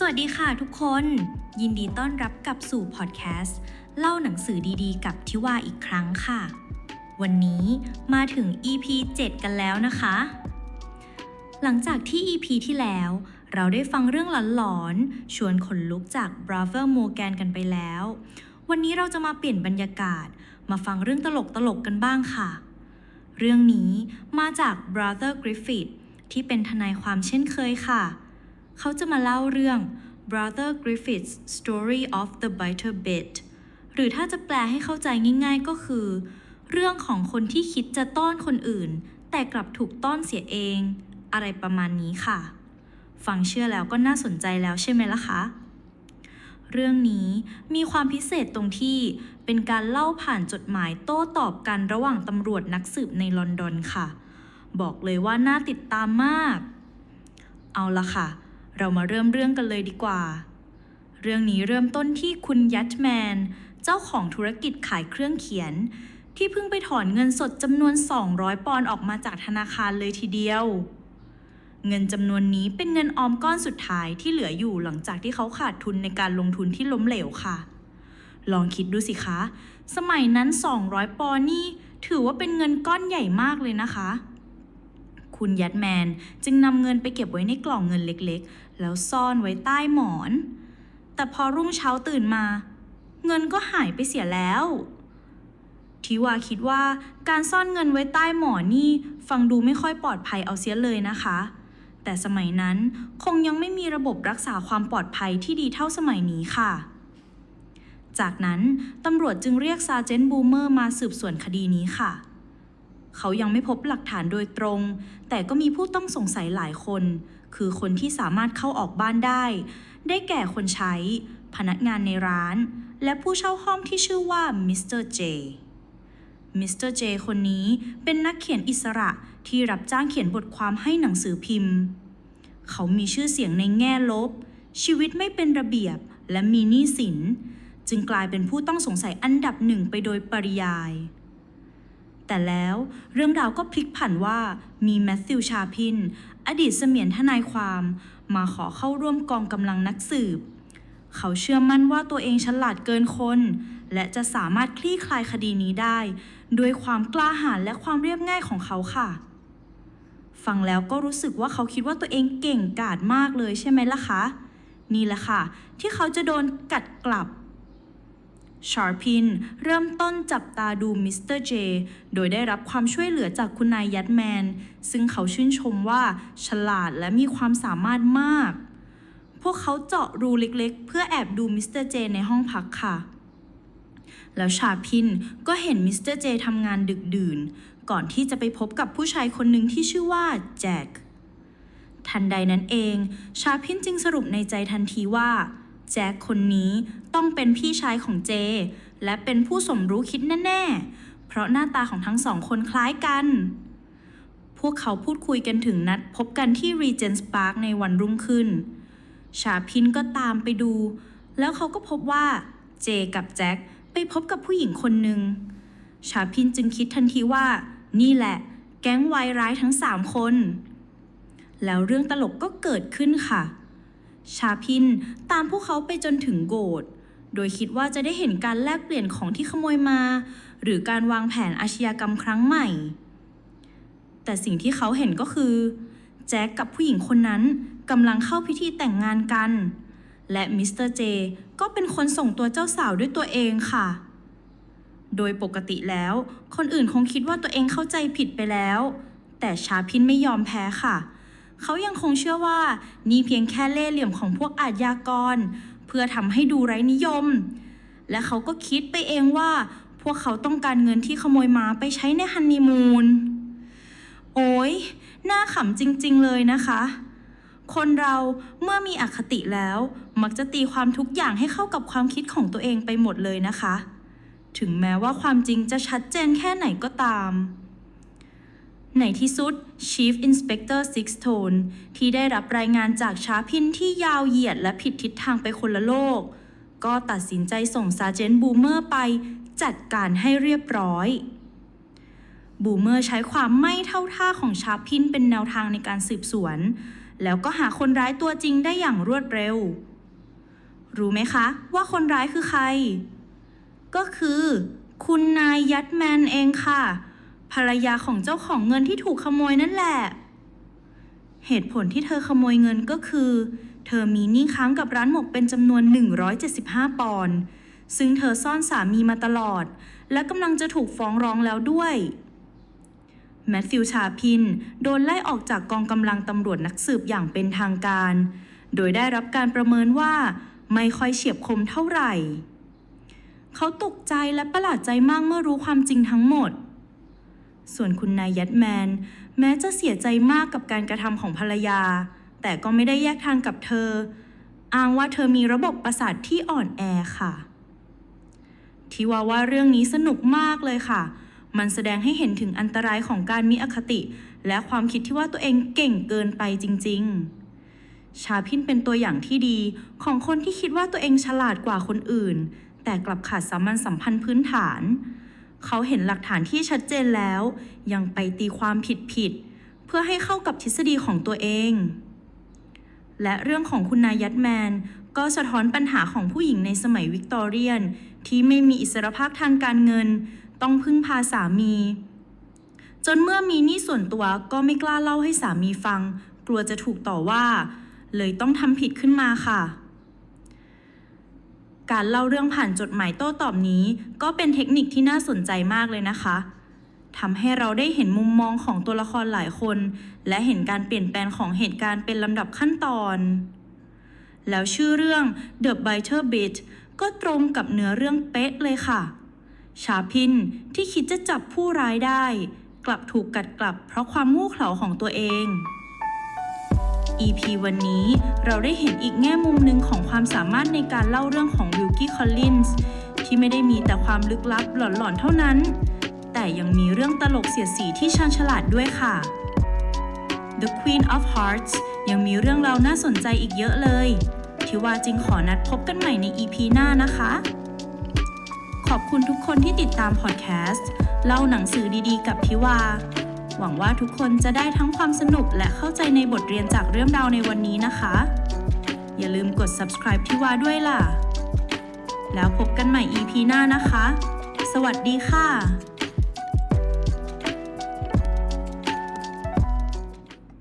สวัสดีค่ะทุกคน ยินดีต้อนรับกลับสู่พอดแคสต์ เล่าหนังสือดีๆ กับทิวาอีกครั้งค่ะ วันนี้มาถึง EP 7 กันแล้วนะคะ หลังจากที่ EP ที่แล้ว เราได้ฟังเรื่องหลอนๆ ชวนขนลุกจาก Brother Morgan กันไปแล้ว วันนี้เราจะมาเปลี่ยนบรรยากาศ มาฟังเรื่องตลกๆ กันบ้างค่ะ เรื่องนี้มาจาก Brother Griffith ที่เป็นทนายความเช่นเคยค่ะเขาจะมาเล่าเรื่อง Brother Griffith's Story of the Bitter Bit หรือถ้าจะแปลให้เข้าใจง่ายๆก็คือ เรื่องของคนที่คิดจะต้อนคนอื่น แต่กลับถูกต้อนเสียเอง อะไรประมาณนี้ค่ะ ฟังเชื่อแล้วก็น่าสนใจแล้วใช่ไหมล่ะคะเรื่องนี้มีความพิเศษตรงที่เป็นการเล่าผ่านจดหมายโต้ตอบกันระหว่างตำรวจนักสืบในลอนดอนค่ะ บอกเลยว่าน่าติดตามมาก เอาละค่ะ เรามาเริ่มเรื่องกันเลยดีกว่า เรื่องนี้เริ่มต้นที่คุณยัตแมน เจ้าของธุรกิจขายเครื่องเขียน ที่เพิ่งไปถอนเงินสดจำนวน 200 ปอนด์ออกมาจากธนาคารเลยทีเดียว เงินจำนวนนี้เป็นเงินออมก้อนสุดท้ายที่เหลืออยู่หลังจากที่เขาขาดทุนในการลงทุนที่ล้มเหลวค่ะ ลองคิดดูสิคะ สมัยนั้น 200 ปอนด์นี่ถือว่าเป็นเงินก้อนใหญ่มากเลยนะคะ คุณยัดแมน จึงนำเงินไปเก็บไว้ในกล่องเงินเล็กๆ แล้วซ่อนไว้ใต้หมอน แต่พอรุ่งเช้าตื่นมา เงินก็หายไปเสียแล้วทิวาคิดว่าการซ่อนเงินไว้ใต้หมอนนี่ฟังดูไม่ค่อยปลอดภัยเอาเสียเลยนะคะ แต่สมัยนั้นคงยังไม่มีระบบรักษาความปลอดภัยที่ดีเท่าสมัยนี้ค่ะ จากนั้นตำรวจจึงเรียกซาเจนบูเมอร์มาสืบสวนคดีนี้ค่ะ เขายังไม่พบหลักฐานโดยตรง แต่ก็มีผู้ต้องสงสัยหลายคน คือคนที่สามารถเข้าออกบ้านได้ ได้แก่คนใช้ พนักงานในร้าน และผู้เช่าห้องที่ชื่อว่ามิสเตอร์เจมิสเตอร์เจคนนี้เป็นนักเขียนอิสระที่รับจ้างเขียนบทความให้หนังสือพิมพ์ เขามีชื่อเสียงในแง่ลบ ชีวิตไม่เป็นระเบียบและมีหนี้สิน จึงกลายเป็นผู้ต้องสงสัยอันดับหนึ่งไปโดยปริยาย แต่แล้วเรื่องราวก็พลิกผันว่ามีแมทธิวชาพิน อดีตเสมียนทนายความ มาขอเข้าร่วมกองกำลังนักสืบ เขาเชื่อมั่นว่าตัวเองฉลาดเกินคน และจะสามารถคลี่คลายคดีนี้ได้ ด้วยความกล้าหาญและความเรียบง่ายของเขาค่ะ ฟังแล้วก็รู้สึกว่าเขาคิดว่าตัวเองเก่งกาจมากเลยใช่ไหมล่ะคะ นี่แหละค่ะ ที่เขาจะโดนกัดกลับ ชาร์พินเริ่มต้นจับตาดูมิสเตอร์เจโดยได้รับความช่วยเหลือจากคุณนายยัดแมน ซึ่งเขาชื่นชมว่าฉลาดและมีความสามารถมาก พวกเขาเจาะรูเล็กๆ เพื่อแอบดูมิสเตอร์เจในห้องพักค่ะ แล้วชาพินก็เห็นมิสเตอร์เจทำงานดึกดื่น ก่อนที่จะไปพบกับผู้ชายคนหนึ่งที่ชื่อว่าแจ็คทันใดนั้นเอง ชาพินจึงสรุปในใจทันทีว่า แจ็คคนนี้ต้องเป็นพี่ชายของเจ และเป็นผู้สมรู้คิดแน่ๆ เพราะหน้าตาของทั้งสองคนคล้ายกัน พวกเขาพูดคุยกันถึงนัดพบกันที่ Regent's Park ในวันรุ่งขึ้น ชาพินก็ตามไปดู แล้วเขาก็พบว่าเจกับแจ็คไปพบกับผู้หญิงคนหนึ่ง ชาพินจึงคิดทันทีว่า นี่แหละ แก๊งวายร้ายทั้งสามคน แล้วเรื่องตลกก็เกิดขึ้นค่ะ ชาพินตามพวกเขาไปจนถึงโกดโดยคิดว่าจะได้เห็นการแลกเปลี่ยนของที่ขโมยมา หรือการวางแผนอาชญากรรมครั้งใหม่ แต่สิ่งที่เขาเห็นก็คือ แจ็คกับผู้หญิงคนนั้นกำลังเข้าพิธีแต่งงานกัน และมิสเตอร์เจก็เป็นคนส่งตัวเจ้าสาวด้วยตัวเองค่ะ โดยปกติแล้ว คนอื่นคงคิดว่าตัวเองเข้าใจผิดไปแล้ว แต่ชาพินไม่ยอมแพ้ค่ะเเขายังคงเชื่อว่านี่เพียงแค่เล่ห์เหลี่ยมของพวกอาชญากร เพื่อทำให้ดูไร้นิยม และเขาก็คิดไปเองว่า พวกเขาต้องการเงินที่ขโมยมาไปใช้ในฮันนีมูน โอ้ยน่าขำจริงๆเลยนะคะ คนเราเมื่อมีอคติแล้ว มักจะตีความทุกอย่างให้เข้ากับความคิดของตัวเองไปหมดเลยนะคะ ถึงแม้ว่าความจริงจะชัดเจนแค่ไหนก็ตาม ในที่สุด Chief Inspector Sixtone ที่ได้รับรายงานจากชาพินที่ยาวเหยียดและผิดทิศทางไปคนละโลก ก็ตัดสินใจส่งซาเจนบูเมอร์ไปจัดการให้เรียบร้อย บูเมอร์ใช้ความไม่เท่าท่าของชาพินเป็นแนวทางในการสืบสวน แล้วก็หาคนร้ายตัวจริงได้อย่างรวดเร็ว รู้ไหมคะว่าคนร้ายคือใคร ก็คือ คุณนายยัดแมนเองค่ะ ภรรยาของเจ้าของเงินที่ถูกขโมยนั่นแหละ เหตุผลที่เธอขโมยเงินก็คือ เธอมีหนี้ค้างกับร้านหมกเป็นจำนวน 175 ปอนด์ซึ่งเธอซ่อนสามีมาตลอด และกำลังจะถูกฟ้องร้องแล้วด้วยแมทธิวชาพิน โดนไล่ออกจากกองกำลังตำรวจนักสืบอย่างเป็นทางการ โดยได้รับการประเมินว่า ไม่ค่อยเฉียบคมเท่าไหร่ เขาตกใจและประหลาดใจมากเมื่อรู้ความจริงทั้งหมด ส่วนคุณนายยัดแมน แม้จะเสียใจมากกับการกระทำของภรรยา แต่ก็ไม่ได้แยกทางกับเธอ อ้างว่าเธอมีระบบประสาทที่อ่อนแอค่ะ ที่ว่าว่าเรื่องนี้สนุกมากเลยค่ะ มันแสดงให้เห็นถึงอันตรายของการมีอคติ และความคิดที่ว่าตัวเองเก่งเกินไปจริง ๆ ชาพินเป็นตัวอย่างที่ดีของคนที่คิดว่าตัวเองฉลาดกว่าคนอื่น แต่กลับขาดสามัญสัมพันธ์พื้นฐาน เขาเห็นหลักฐานที่ชัดเจนแล้ว ยังไปตีความผิดๆเพื่อให้เข้ากับทฤษฎีของตัวเอง และเรื่องของคุณนายยัดแมน ก็สะท้อนปัญหาของผู้หญิงในสมัยวิกตอเรียน ที่ไม่มีอิสรภาพทางการเงิน ต้องพึ่งพาสามี จนเมื่อมีหนี้ส่วนตัวก็ไม่กล้าเล่าให้สามีฟัง กลัวจะถูกต่อว่า เลยต้องทำผิดขึ้นมาค่ะ การเล่าเรื่องผ่านจดหมายโต้ตอบนี้ ก็เป็นเทคนิคที่น่าสนใจมากเลยนะคะทำให้เราได้เห็นมุมมองของตัวละครหลายคน และเห็นการเปลี่ยนแปลงของเหตุการณ์เป็นลำดับขั้นตอน แล้วชื่อเรื่อง The Biter Bit ก็ตรงกับเนื้อเรื่องเป๊ะเลยค่ะ ชาพินที่คิดจะจับผู้ร้ายได้ กลับถูกกัดกลับเพราะความโง่เขลาของตัวเอง EP วันนี้เราได้เห็นอีกแง่มุมหนึ่งของความสามารถในการเล่าเรื่องของวิลกี้คอลลินส์ที่ไม่ได้มีแต่ความลึกลับหลอนๆเท่านั้น แต่ยังมีเรื่องตลกเสียดสีที่ชาญฉลาดด้วยค่ะ The Queen of Hearts ยังมีเรื่องราวน่าสนใจอีกเยอะเลย ที่ว่าจึงขอนัดพบกันใหม่ใน EP หน้านะคะ ขอบคุณทุกคนที่ติดตามพอดแคสต์เล่าหนังสือดีๆ กับทิวา หวังว่าทุกคนจะได้ทั้งความสนุกและเข้าใจในบทเรียนจากเรื่องราวในวันนี้นะคะ อย่าลืมกด subscribe ที่วาด้วยล่ะ แล้วพบกันใหม่ EP หน้านะคะ สวัสดีค่ะ